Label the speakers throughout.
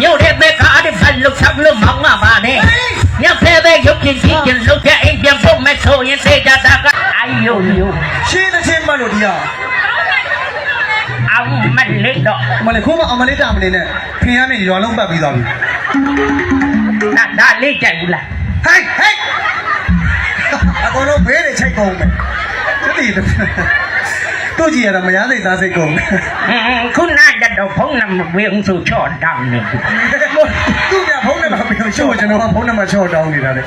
Speaker 1: မြို့တဲ့ဘက်ကားတဲ့ဘက်လုတ်ချလို့မောင်းမှာပါနဲ့ညဖဲပဲရုပ်ချင်းချင်းချင်းလုတ်တဲ့အိမ်ပြန်ဖို့မဲ့ဆိုရင်သေချာတာကအာယိုယို
Speaker 2: ရှင်းတဲ့ချင်းမှတ်လို့ဒီဟာ
Speaker 1: အောင်မလေးတော့
Speaker 2: အမလေးခိုးမအမလေးတာမလေးနဲ့ခင်ရနေရွာလုံးပတ်ပြီးသွားပြီ
Speaker 1: ဒါဒါလေးကြိုက်ဘူးလား
Speaker 2: ဟိုက်ဟိုက်အကုန်လုံးဘေးတွေချိတ်ကုန်မယ်တိတိတို့ကြည့်ရတာမရသိသားစိတ်ကုန်မယ်
Speaker 1: ခုနကတော့ဖု န်းနံပါတ်ဝေအောင်ဆိုချော့တောင်းနေပြီ
Speaker 2: သူ့ကဖုန်းနံပါတ်ပြောရှို့ကျွန်တော်ကဖုန်းနံပါတ်ချော့တောင်းနေတာလေ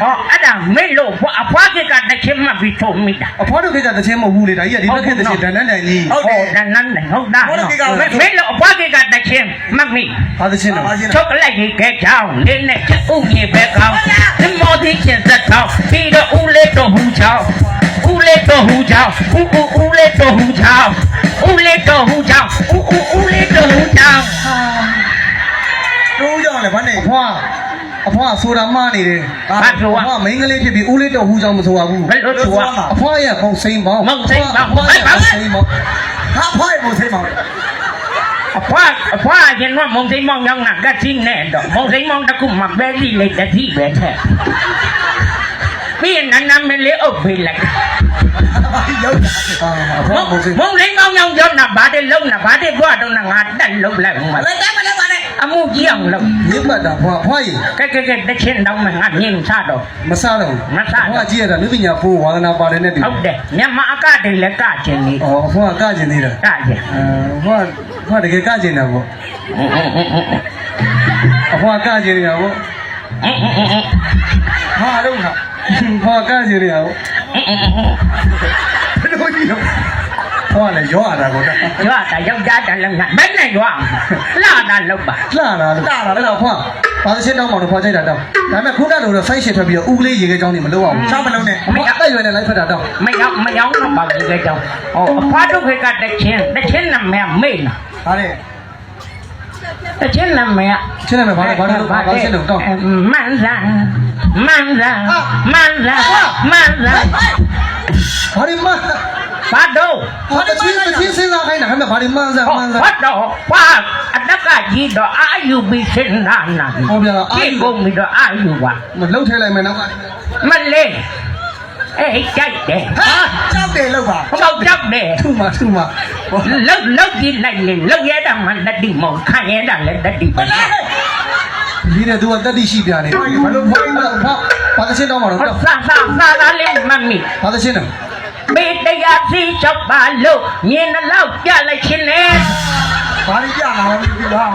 Speaker 1: ဟောအဲ့ဒါမေ့လို့အဖွားကကတချင်းမှပြီးထုံမိတာ
Speaker 2: အဖေါ်တို့ကတချင်းမဟုတ်ဘူးလေဒါကြီးကဒီဘက်ခက်တချင်းတန်တန်တန်ကြီး
Speaker 1: ဟုတ်တယ်နန်းနန်းဟုတ်တာမေ့လို့အဖွားကကတချင်းမှမိ
Speaker 2: ဘာတချင်းတော့
Speaker 1: ချောကလိုက်ကြီးကဲချောင်းလေးနဲ့ချက်ဥမြေပဲကောင်းဒီမော်ဒီချင်းသက်တောင်းပြီးတော့ဦးလေးတော့ဟူချောင်းဦးလေးတော့ဟူချောင်းဦးဦးဦးလေးတော့ဟူချောင်းဦးလေးတော့ဟူချောင်း ဦးဦးဦးလေးတော့ဟူချောင်း
Speaker 2: တိုးကြောင်လေဘာနေအဖွားအဖွားဆိုတာမနေတယ်အဖွားမိန်းကလေးဖြစ်ပြီးဦးလေးတော့ဟူကြောင်မဆိုပါဘူး
Speaker 1: ဘယ်လိုသူက
Speaker 2: အဖွားရပုံစိန်ပေါင်း
Speaker 1: မုတ်စိမ်းပေါင်း
Speaker 2: အဖွားရပုံစိန်ပေါင်းဟာအဖွားရပုံစိန်ပေါင်း
Speaker 1: အဖွားအဖွားရင်တော့မုံစိမ်းမောင်းရောက်တာကတိနဲ့တော့မုံစိမ်းမောင်းတစ်ခုမှပဲလိလေတတိပဲတဲ့ပြီးရင်နန်းနန်းမလေးအုပ်ပေးလိုက်
Speaker 2: ရောက်တာအဖွားပုံစိန်
Speaker 1: မုံစိမ်းမောင်းရောက်ကြောင်းနာဘာတဲ့လုံးနာဘာတဲ့ဘွားတော့နာငါတက်လုံးလိုက်မှာ
Speaker 3: ဘယ်တက်မလဲပါနဲ့
Speaker 1: အမှုကြီးအောင်လုပ်
Speaker 2: မြစ်ပတ်တာအဖွားအဖွားရ
Speaker 1: ကဲကဲကဲတချင်းတောင်းမှငါမြင်စားတော့
Speaker 2: မစားတော့
Speaker 1: မစားတော့
Speaker 2: အဖွားကြည့်ရတာလူပညာဖိုးဝါသနာပါတယ်နဲ့တူ
Speaker 1: ဟုတ်တယ်မြန်မာအကတည်းလည်းကချင်နေ
Speaker 2: ဩအဖွားကကျင်သေးတာ
Speaker 1: ကချင်
Speaker 2: အဲအဖွားအဖွားတကယ်ကကျင်တာပေါ့အဖွားကကျင်နေတာပေါ့ဟာတော့ဟာ အဖွားကကျင်နေတာပေါ့ဘယ်လိုကြီးလဲအဖွားလည်းရောရတာကိုတ
Speaker 1: ရွာတာယောက်ျားတလည်းငါဘယ်နဲ့ရွာလာတာလောက်ပါ
Speaker 2: လှလာလို့လှလာအဲ့တော့ဖွားဘာသချင်းတောင်းမှတော့ဖွားကြိုက်တာတောင်းဒါပေမဲ့ခုနကတော့ဆိုင်းရှည်ထွက်ပြီးတော့ဦးကလေးရေခဲချောင်းနေမလို့အောင်ချောင်းမလုံးနဲ့အသက်ရွယ်နဲ့လိုက်ဖက်တာတောင်း
Speaker 1: မရောက်မရောက်တော့ပါဘူးကြောင်းဟောအဖွားတို့ကတချင်းတချင်းနာမည်မေ့နာ
Speaker 2: ဟာလေ
Speaker 1: တချင်းနာမည်
Speaker 2: ချင်းနာမည်ဘာလဲဘာလဲဘာဘာချင်းတော့တောင်း
Speaker 1: မန်ဇာ မန်ဇာမန်ဇာမန်ဇာ
Speaker 2: ဘာဒီမ
Speaker 1: ဘာတော့
Speaker 2: ဟာတချင်းတချင်းစဉ်းစားခိုင်းတာဟဲ့ဘာဒီမန်းစားမန်းစား
Speaker 1: ဘာတော့ဘာအတက်ကကြီးတော့အာယူပြီးစင်နာနာ
Speaker 2: ဟုတ်ဗျာအာ
Speaker 1: အာ
Speaker 2: ယူ
Speaker 1: ယူကုန်ပြီးတော့အာယူပါ
Speaker 2: မလှုပ်ထဲလိုက်မယ်နောက်က
Speaker 1: မလေးအေးကြိုက်တယ်
Speaker 2: ဟာကြောက်တယ်လောက်ပါ
Speaker 1: ဟောကြောက်တယ်
Speaker 2: ထူမထူမ
Speaker 1: လောက်လောက်ကြည့်လိုက်လေလောက်ရတာမှတတိမောင်ခံရတာလည်းတတိပဲ
Speaker 2: ဒီနဲ့သူကတက်တိရှိပြနေဘာလို့ဖိုင်းတော့ဟာဘာသချင်းတောင်းမှာတော့
Speaker 1: ဟောစာစာစာလာလေးမမီ
Speaker 2: ဘာသချင်းတော့
Speaker 1: ဘေးတရားစီချောက်ပါလို့မြင်တော့ပြလိုက်ချင်းလေ
Speaker 2: ဘာလို့ပြလာလဲဒီလား